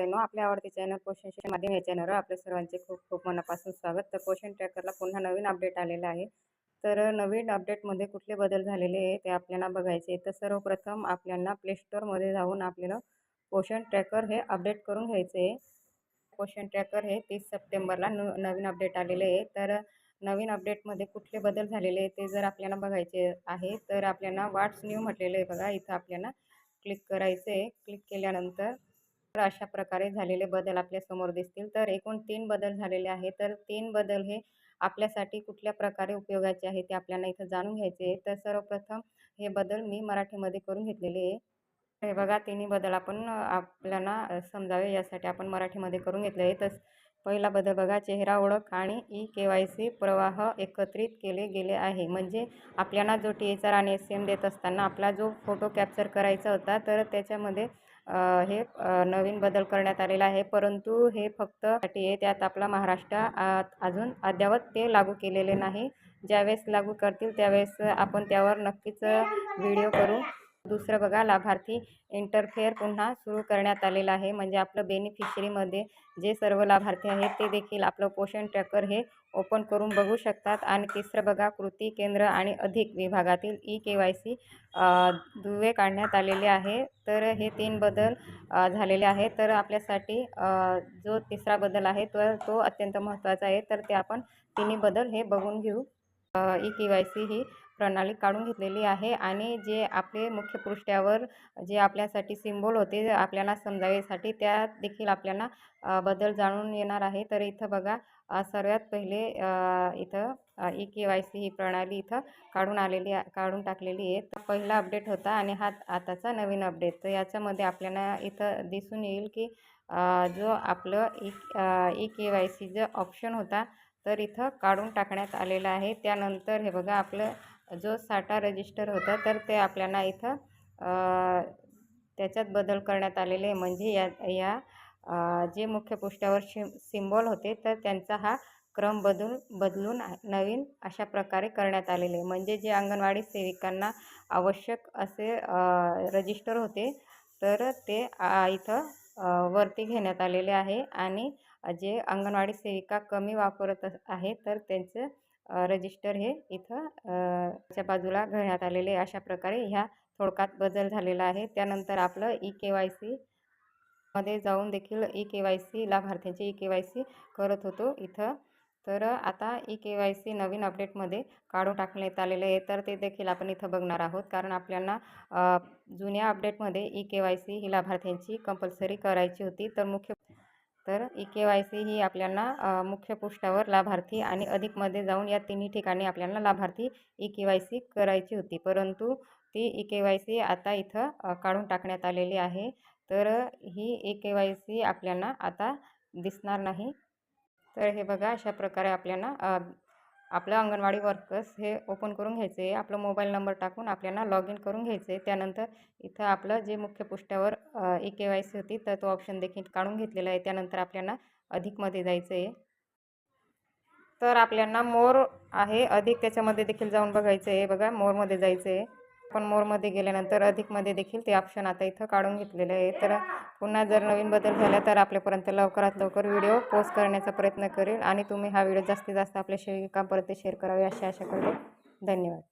मित्रांनो आपल्या आवडते चॅनल क्वेश्चन शिक्षण माध्यम या चॅनलवर आपल्या सर्वांचे खूप खूप मनापासून स्वागत. तर क्वेश्चन ट्रॅकरला पुन्हा नवीन अपडेट आलेला आहे. तर नवीन अपडेटमध्ये कुठले बदल झालेले आहे ते आपल्याला बघायचे तर सर्वप्रथम आपल्याला प्ले स्टोअरमध्ये जाऊन आपल्याला क्वेश्चन ट्रॅकर हे अपडेट करून घ्यायचे आहे. पोषण ट्रॅकर हे तीस सप्टेंबरला न नवीन अपडेट आलेले आहे. तर नवीन अपडेटमध्ये कुठले बदल झालेले आहे ते जर आपल्याला बघायचे आहे तर आपल्याला वाट्स न्यू म्हटलेलं आहे बघा. इथं आपल्याला क्लिक करायचं आहे क्लिक केल्यानंतर तर अशा प्रकारे झालेले बदल आपल्यासमोर दिसतील. तर एकूण तीन बदल झालेले आहे तर तीन बदल हे आपल्यासाठी कुठल्या प्रकारे उपयोगाचे आहे ते आपल्याला इथं जाणून घ्यायचे आहे. तर सर्वप्रथम हे बदल मी मराठीमध्ये करून घेतलेले आहे. हे बघा तिन्ही बदल आपण आपल्याला समजावे यासाठी आपण मराठीमध्ये करून घेतले आहे. तर पहिला बदल बघा चेहरा ओळख आणि ई के वाय सी प्रवाह एकत्रित केले गेले आहे. म्हणजे आपल्याला जो टी एच आर आणि एस एम देत असताना आपला जो फोटो कॅप्चर करायचा होता तर त्याच्यामध्ये हे नवीन बदल करण्यात आलेला आहे. परंतु हे फक्त आहे. त्यात आपला महाराष्ट्र अजून अद्यावत ते लागू केलेले नाही. ज्यावेळेस लागू करतील त्यावेळेस आपण त्यावर नक्कीच व्हिडिओ करू. दुसरं बघा लाभार्थी इंटरफेअर पुन्हा सुरू करण्यात आलेलं आहे. म्हणजे आपलं बेनिफिशरीमध्ये जे सर्व लाभार्थी आहेत ते देखील आपलं पोषण ट्रॅकर हे ओपन करून बघू शकतात. आणि तिसरं बघा कृती केंद्र आणि अधिक विभागातील ई के वाय सी दुवे काढण्यात आलेले आहे. तर हे तीन बदल झालेले आहे. तर आपल्यासाठी जो तिसरा बदल आहे तो तो अत्यंत महत्त्वाचा आहे. तर ते आपण तिन्ही बदल हे बघून घेऊ. ई के वाय सी ही प्रणाली काढून घेतलेली आहे आणि जे आपले मुख्य पृष्ठावर जे आपल्यासाठी सिम्बॉल होते आपल्याला समजावेसाठी त्या देखील आपल्याला बदल जाणून येणार आहे. तर इथं बघा सर्वात पहिले इथं ई के वाय सी ही प्रणाली इथं काढून आलेली काढून टाकलेली आहे. पहिला अपडेट होता आणि हा आताचा नवीन अपडेट. तर याच्यामध्ये आपल्याला इथं दिसून येईल की जो आपलं E E K Y C जो ऑप्शन होता तर इथं काढून टाकण्यात आलेलं आहे. त्यानंतर हे बघा आपलं जो साठा रजिस्टर होता तर ते आपल्याला इथं त्याच्यात बदल करण्यात आलेले आहे. म्हणजे या या जे मुख्य पृष्ठावर शि सिम्बॉल होते तर त्यांचा हा क्रम बदलून बदलून नवीन अशा प्रकारे करण्यात आलेले म्हणजे जे अंगणवाडी सेविकांना आवश्यक असे रजिस्टर होते तर ते इथं वरती घेण्यात आलेले आहे. आणि जे अंगणवाडी सेविका कमी वापरत आहे तर त्यांचं रजिस्टर हे इथं च्या बाजूला घेण्यात आलेले अशा प्रकारे ह्या थोडक्यात बदल झालेला आहे. त्यानंतर आपलं ई के वाय सी मध्ये जाऊन देखील ई के वाय सी लाभार्थ्यांची ई के वाय सी करत होतो इथं. तर आता ई के वाय सी नवीन अपडेटमध्ये काढून टाकण्यात आलेले आहे. तर ते देखील आपण इथं बघणार आहोत. कारण आपल्याला जुन्या अपडेटमध्ये ई के वाय सी ही लाभार्थ्यांची कंपल्सरी करायची होती. तर मुख्य तर ई के वाय सी ही आपल्याला मुख्य पृष्ठावर लाभार्थी आणि अधिकमध्ये जाऊन या तिन्ही ठिकाणी आपल्याला लाभार्थी ई के वाय सी करायची होती. परंतु ती ई के वाय सी आता इथं काढून टाकण्यात आलेली आहे. तर ही ई के वाय सी आपल्याला आता दिसणार नाही. तर हे बघा अशा प्रकारे आपल्याला आपलं अंगणवाडी वर्कर्स हे ओपन करून घ्यायचे आहे आपलं मोबाईल नंबर टाकून आपल्याला लॉग इन करून घ्यायचे. आहे त्यानंतर इथं आपलं जे मुख्य पृष्ठावर ई के वाय सी होती तर तो ऑप्शन देखील काढून घेतलेला आहे. त्यानंतर आपल्याला अधिकमध्ये जायचं आहे. तर आपल्याला मोर आहे अधिक त्याच्यामध्ये देखील जाऊन बघायचं आहे. बघा मोरमध्ये जायचं आहे. पण मोरमध्ये गेल्यानंतर अधिकमध्ये देखील ते ऑप्शन आता इथं काढून घेतलेलं आहे तर पुन्हा जर नवीन बदल झाला तर आपल्यापर्यंत लवकरात लवकर व्हिडिओ पोस्ट करण्याचा प्रयत्न करेल. आणि तुम्ही हा व्हिडिओ जास्तीत जास्त आपल्या शेविकांपर्यंत शेअर करावे अशी आशा करते. धन्यवाद.